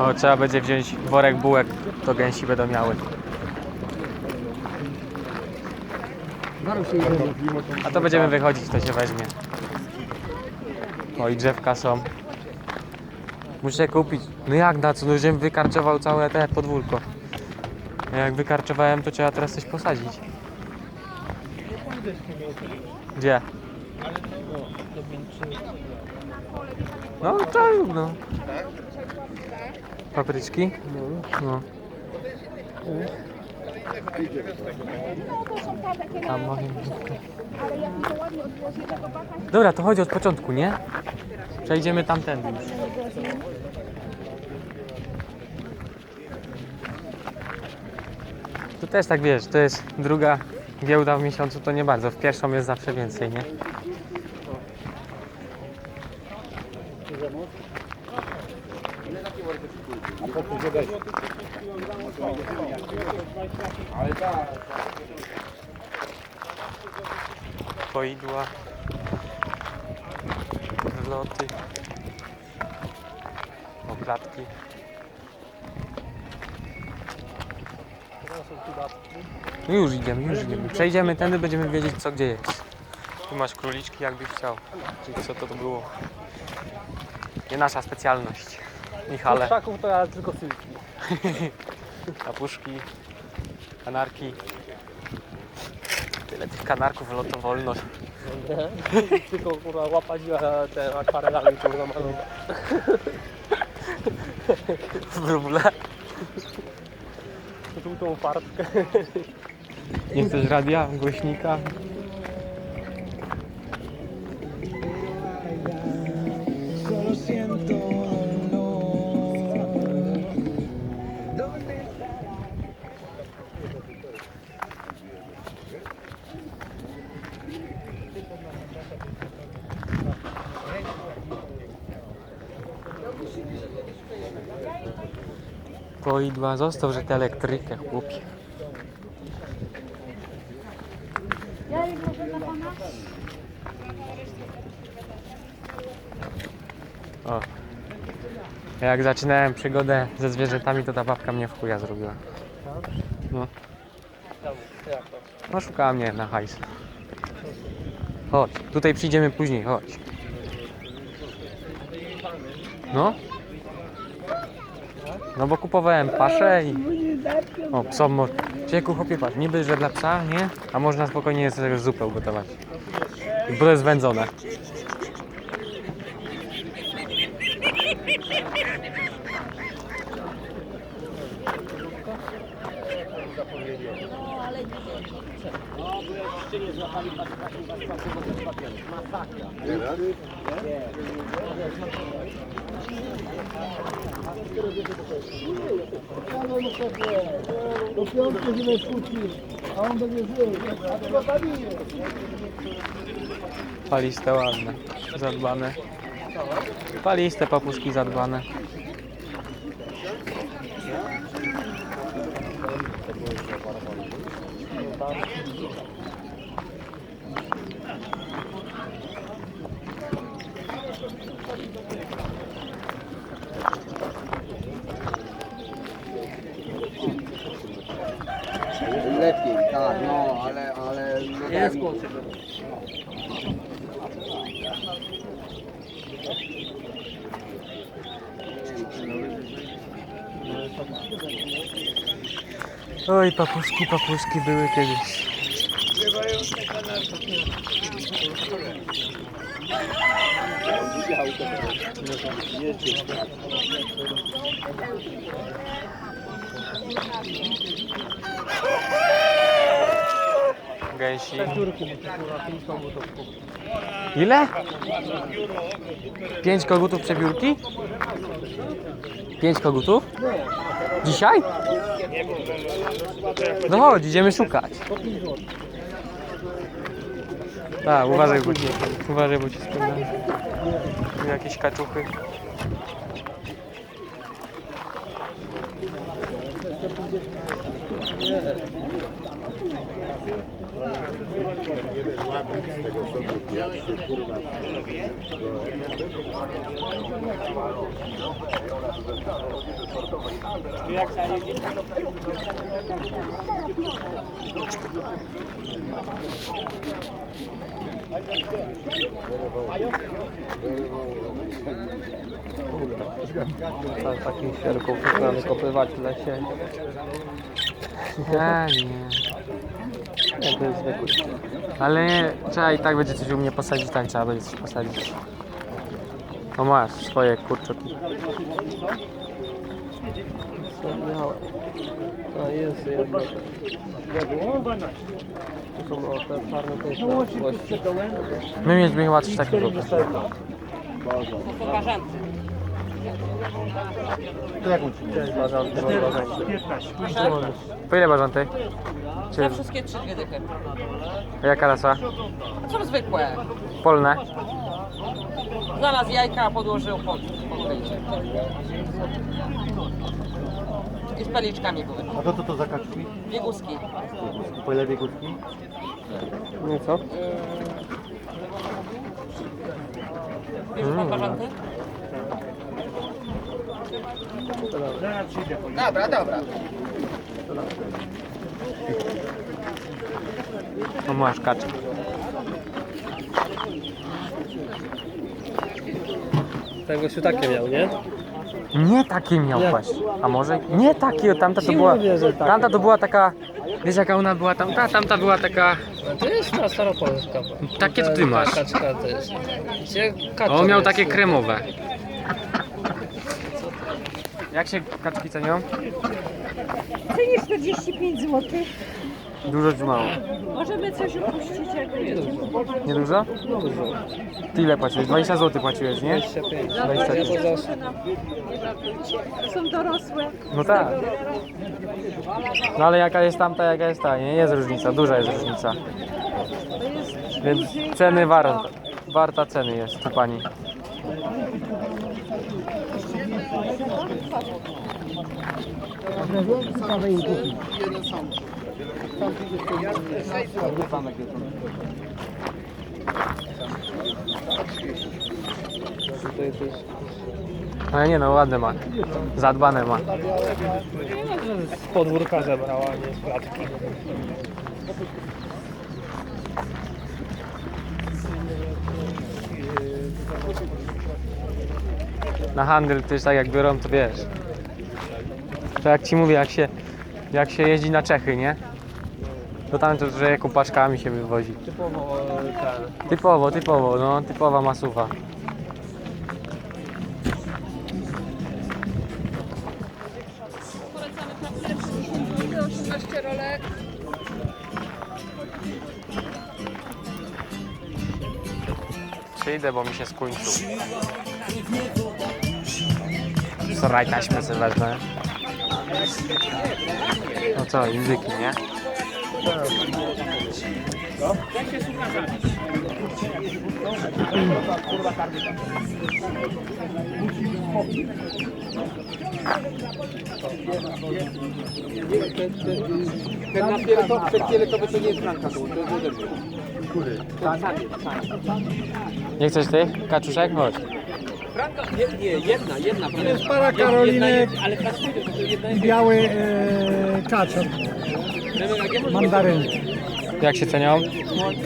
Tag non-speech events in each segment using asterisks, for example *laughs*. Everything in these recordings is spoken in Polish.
O, trzeba będzie wziąć worek bułek, to gęsi będą miały. A to będziemy wychodzić, to się weźmie. O, i drzewka są. Muszę kupić. No jak na co? No żebym wykarczował całe te podwórko. A Jak wykarczowałem, to trzeba teraz coś posadzić. Gdzie? No tak, no. Papryczki? No. Tam moje Dobra, to chodzi od początku, nie? Przejdziemy tamtędy. To też tak wiesz, to jest druga giełda w miesiącu, to nie bardzo. W pierwszą jest zawsze więcej, nie? Oklatki. No już idziemy, już idziemy. Przejdziemy tędy, będziemy wiedzieć co gdzie jest. Tu masz króliczki jakbyś chciał. Czyli co to, to było? Nie nasza specjalność. Michale, Szaków to ja tylko sylki. *laughs* kapuszki, kanarki. Tyle tych kanarków loto wolno. Tylko kurwa łapać te akwarelami kurwa malować. *laughs* *laughs* Wróble. Żółtą farbkę. Nie chcesz radia, głośnika? Poidła, został, że tę elektrykę, chłopie. Dla pana? O. Jak zaczynałem przygodę ze zwierzętami, to ta babka mnie w chuja zrobiła. No. No szukała mnie na hajs. Chodź, tutaj przyjdziemy później, chodź. No. No bo kupowałem paszę i... O, psom mo... Człowieku, chłopie, patrz, niby, że dla psa, nie? A można spokojnie sobie zupę ugotować. Bo to jest wędzone. Do piątku źle skutki, a on będzie zły. A to zabije. Paliste ładne, zadbane. Paliste papuszki zadbane. Lepiej, tak, no, ale, ale no, Jest tak. Oj, papuszki, papuszki były kiedyś. Gęsi. Dziurki, Ile? Pięć kogutów przebiórki? Pięć kogutów? Dzisiaj? No chodź, idziemy szukać. Tak, uważaj, bo ci, uważaj, bo. Jakieś kaczuchy. Tam takich świerków można wykopywać w lesie. Nie, nie. Nie, to jest zwykły. Ale nie, trzeba i tak będzie coś u mnie posadzić, tak trzeba będzie coś posadzić. No masz swoje kurczoki. A jest jedno. Tu są o, te czarne to jest na. My mieliśmy chyba coś takiego. Bażanty, mam bażanty. Po ile bażanty? Za Czy wszystkie trzy dwie dychy. jaka rasa? Są zwykłe. Polne? Znalazł jajka, a podłożył pod, pod wyjście. I z peliczkami były. A to co to za kaczki? Bieguski. Po ile biegówki? No i co? Już mam bażanty? Dobra, dobra. No masz kaczkę. Ten gościu takie miał, nie? Nie takie miał Jak? właśnie. A może? Nie takie, tamta to Ci była. mówię, że takie. Tamta to była taka. Wiesz jaka ona była tamta? Tamta była taka. A to jest ta staropolska. Takie to ty masz. Kaczka to jest. Gdzie kaczor On miał jest? takie kremowe. Jak się kaczki cenią? Cenię 45 zł. Dużo czy mało? Możemy coś opuścić, jak będziecie. Nie dużo? Dużo. Ty ile płaciłeś? 20 zł płaciłeś, nie? 25. Za 25. 20 zł na... Nie żartujcie. Są dorosłe. No tak. No ale jaka jest tamta, jaka jest ta? Nie jest różnica, duża jest różnica. To jest Więc duży ceny warta, warta ceny jest tu pani. Jest Ale nie no, ładne ma. Zadbane ma. z podwórka zebrała, nie z klatki. Na handel też tak jak biorą, to wiesz. To jak ci mówię, jak się, jak się jeździ na Czechy, nie? To tam to, że kupaczkami się wywozi. Typowo ten. Typowo, typowo, no, typowa masuwa. Polecamy kapsle 30 zł, 18 rolek. Przyjdę, bo mi się skończył. Soraj taśmy sobie wezmę. No co, indyki, nie? Ten na fioletowy, ten fioletowy to nie jest franka, to jest ode mnie. Który? Ten samiec, samiec. Nie chcesz tych? Kaczuszek? Chodź. Franka, nie, nie, jedna, jedna. To jest para Karolinek. Ale to jedna I biały e, kaczor, mandarynki. Jak się cenią?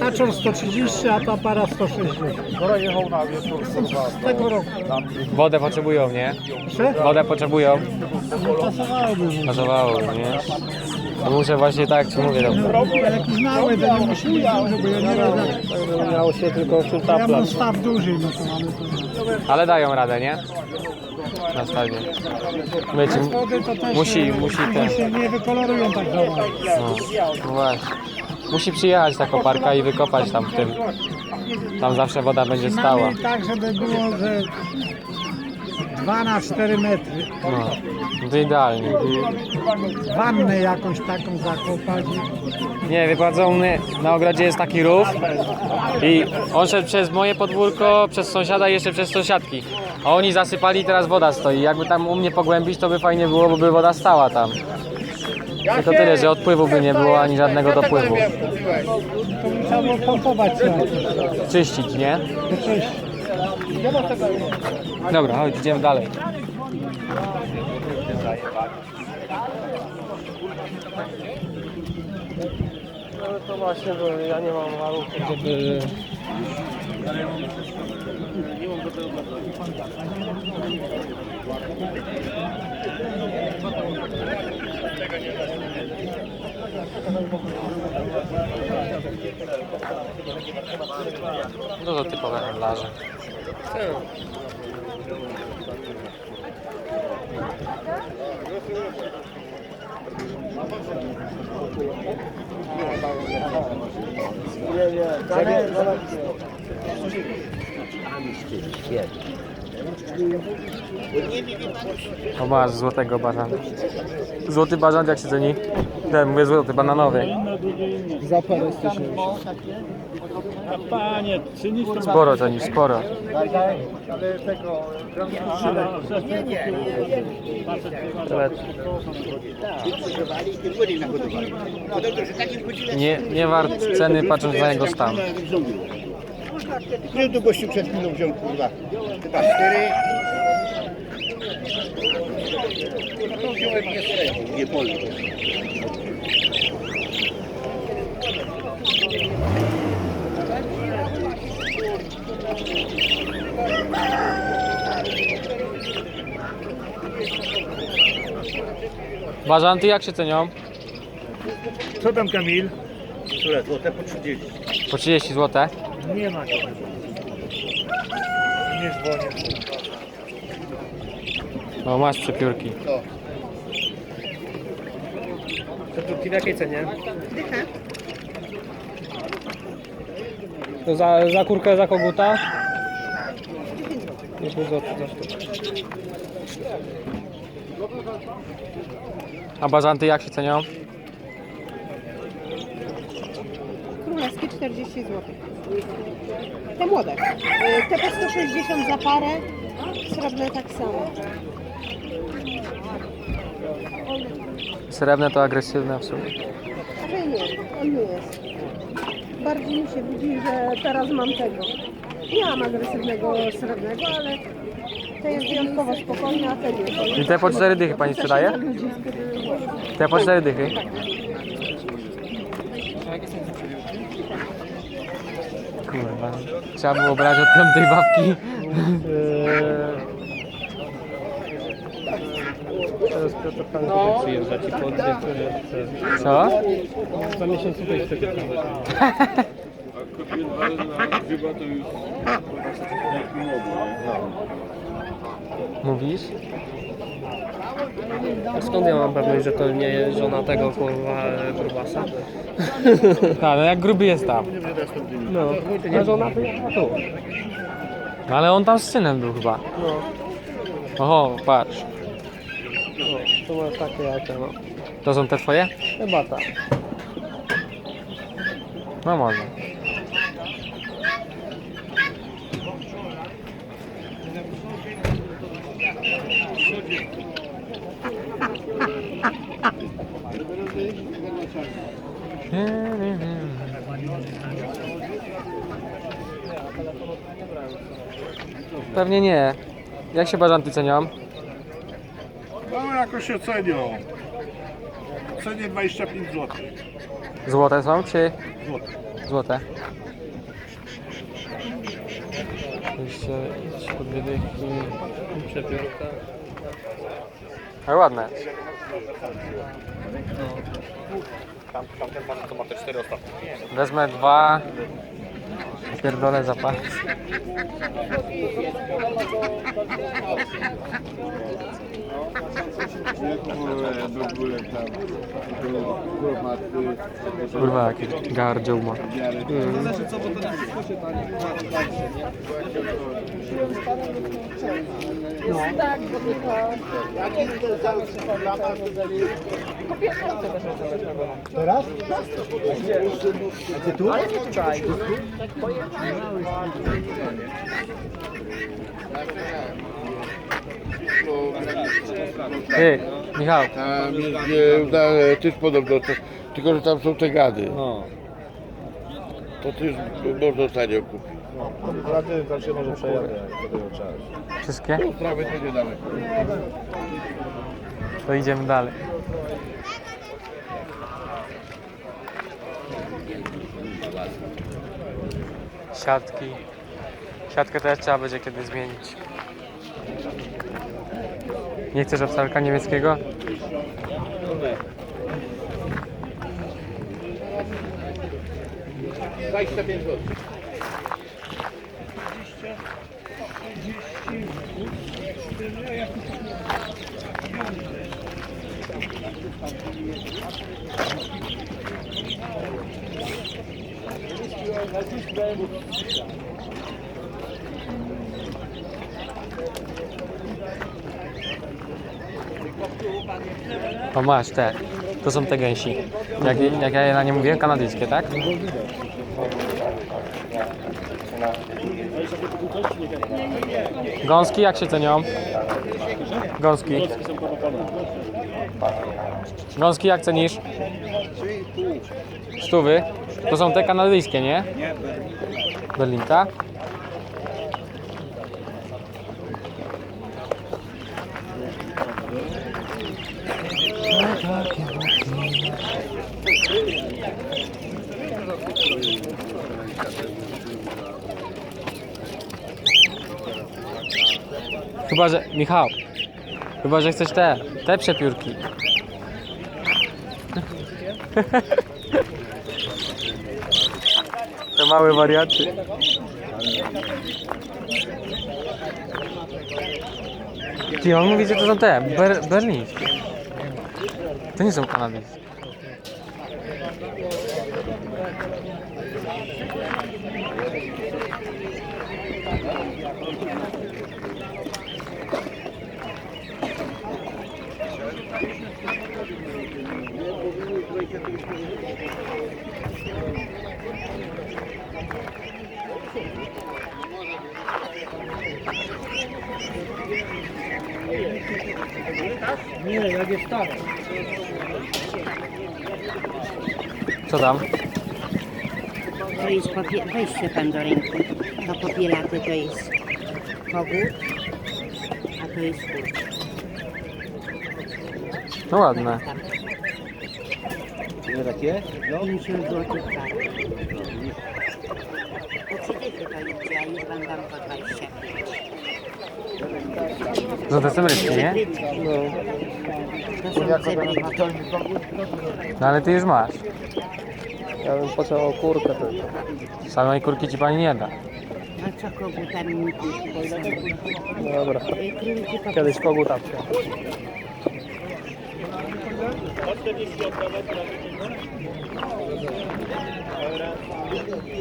Kaczor 130, a ta para 160. Z tego roku. Wodę potrzebują, nie? Proszę? Wodę potrzebują. Pasowałoby. Pasowało, nie? To muszę właśnie tak, ci mówię. No. Jakiś mały, to nie musi być duży, bo ja nie radzę. Miało się tylko Ja mam staw duży, no to mamy to. Ale dają radę, nie? Na stawie. Wiecie, wody to też musi, e, musi ten. się nie wykolorują tak ładnie. No, no właśnie. Musi przyjechać ta koparka i wykopać tam w tym. Tam zawsze woda będzie stała. Mamy tak, żeby było, że 2 na 4 metry. No, no to idealnie. Wannę jakąś taką zakopać. Nie, wyprowadzony na ogrodzie jest taki rów i on szedł przez moje podwórko, przez sąsiada i jeszcze przez sąsiadki. A oni zasypali i teraz woda stoi. Jakby tam u mnie pogłębić, to by fajnie było, bo by woda stała tam. Tylko tyle, że odpływu by nie było ani żadnego dopływu. To by trzeba było pompować sobie. Czyścić, nie? To coś Dobra, chodź, idziemy dalej. No to właśnie, bo ja nie mam warunków, żeby... No to typowe handlarze. Nie, nie, Daniel, O masz złotego bażanta. Złoty bażant jak się ceni? Ten, mówię złoty, bananowy. Za parę. Panie, cynisz to Sporo cenisz, sporo. Nie, nie wart ceny patrząc na jego stan. Nie tu gościu przed chwilą wziął, kurwa. Chyba cztery. No to wziąłem nie srebrny, nie polny. Bażanty jak się cenią? Co tam Kamil? Które złote po 30. Po 30 zł. Nie ma. Nie dzwonię. O, masz przepiórki. Przetórki w jakiej cenie? To za, za kurkę, za koguta? 10 zł za sztukę. A bażanty jak się cenią? Królewskie 40 zł. Te młode. Y, Te po 160 za parę. Srebrne tak samo. Srebrne to agresywne w sumie. Ale nie, on nie jest. Bardziej mi się widzi, że teraz mam tego. Nie mam agresywnego srebrnego, ale to jest wyjątkowo spokojne, a te nie. I te po 4 dychy pani sprzedaje? Te po 4 dychy. Kurwa. Trzeba było brać od tamtej babki. Teraz Piotr Pan tutaj przyjeżdża ci po dwie, które chce. Co? Za miesiąc tutaj chcecie przyjechać. Mówisz? A skąd ja mam pewność, że to nie jest żona tego kurwa grubasa? *laughs* Tak, no jak gruby jest tam. No, a żona to jest tu. No ale on tam z synem był chyba. No, Oho, patrz. no, masz takie no. To są te twoje? Chyba tak. No może. Pewnie nie. Jak się bażanty cenią? Jakoś się cenią. Cenie 25 zł. Złote są czy Złote. złote? Jeszcze trzy dwie dychy. Przepiórka. Ale ładne. Wezmę dwa. Pierdolę zapach. Kurwa, jaki gardzioł ma. Teraz? Gdzie tu? Ty, Michał, Tam jest udane też podobno, to, tylko że tam są te gady. No. To też można tanio kupić. Rady tam się może przejadę, jak to czas. Wszystkie? Prawie to nie daleko. To idziemy dalej. Siatki. Siatkę też trzeba będzie kiedy zmienić. Nie chcesz obstalka niemieckiego? 25 zł. O masz te. To są te gęsi. Jak, jak ja je na nie mówiłem, kanadyjskie, tak? Gąski jak się cenią? Gąski. Gąski jak cenisz? Stówy. To są te kanadyjskie, nie? Berlinka. Chyba, że... Michał. Chyba, że chcesz te, te przepiórki. Te małe wariaty. Ty, on mówi, że to są te, ber, berlińskie. To nie są kanadyjskie. Nie, jak jest tak. Co tam? To jest popie- weźcie pan do ręki. To popielaty to jest kogut, a to jest kurczak. No ładne. Takie? No. 50 zł par. Po trzy dychy to idzie, a już wam dam po 25. To są rybki, nie? To są. No ale ty już masz. Ja bym począł kurkę tylko. Samej kurki ci pani nie da. No co kogutami są? Dobra. Króliki po Kiedyś koguta wziąłem.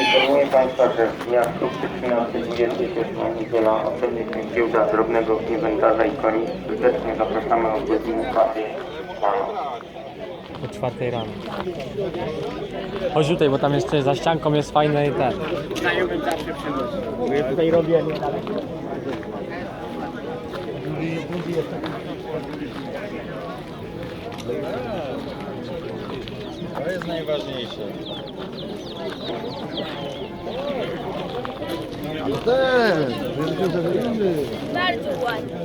Informuję Państwa, że w dniach 13-28 niedziela odbędzie się giełda drobnego inwentarza i koni. Serdecznie zapraszamy o godzinie 4 rano. Czwartej rano. Chodź tutaj, bo tam jeszcze za ścianką jest fajne i ten. Ja tutaj robię. To jest najważniejsze. Ale ten, wielkie zagrody. Bardzo ładnie.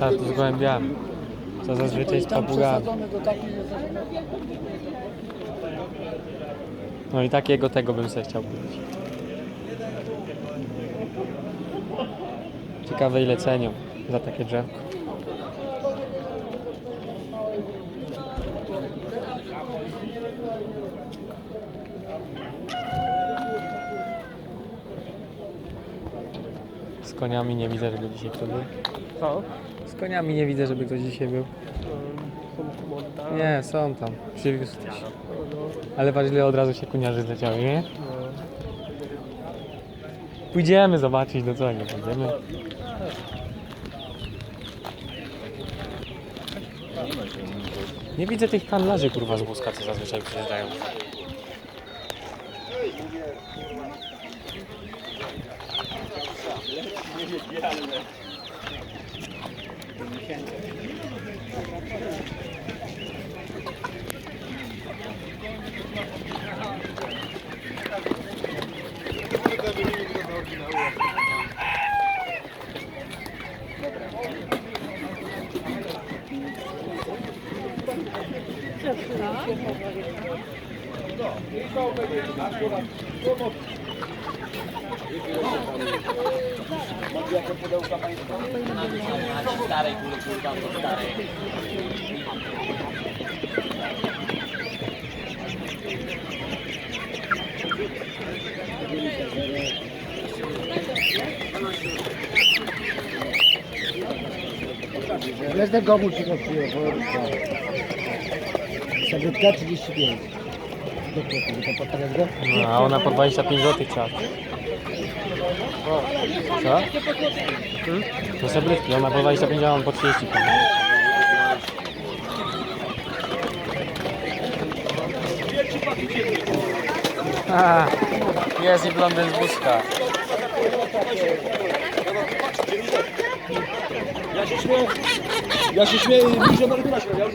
Tak, z gołębiami. Co zazwyczaj z papugami. No i takiego tego bym sobie chciał kupić. Ciekawe ile cenią za takie drzewko. Koniami nie widzę, żeby dzisiaj ktoś był. Co? Z koniami nie widzę, żeby ktoś dzisiaj był. Są. Nie, są tam. Przywiózł ktoś. Ale patrz ile od razu się kuniarzy zleciały, nie? Pójdziemy zobaczyć, do co nie pójdziemy. Nie widzę tych handlarzy kurwa z wózka, co zazwyczaj przyjeżdżają. Ile z tego musi kosztuje? Sabytka 35. Dokładnie, to pokażesz go? No, a ona po 25 zł chciała. Co? To sebrytki, ona po 25, a on po 35. A, jest i blondyn z wózka. Ja się śmieję, że emerytura się ja już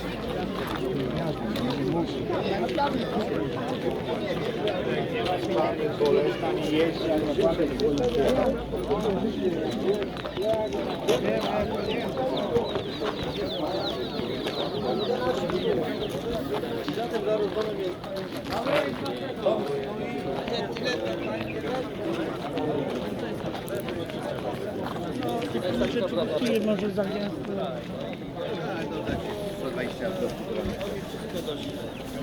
Panie koleżkami jeździ, a nie pan jest Czy może zagęstło? 120 do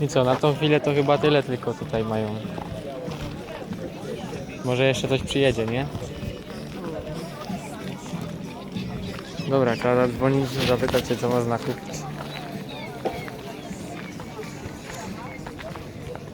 I co, na tą chwilę to chyba tyle tylko tutaj mają. Może jeszcze coś przyjedzie, nie? Dobra, trzeba zadzwonić, zapytać się co można kupić.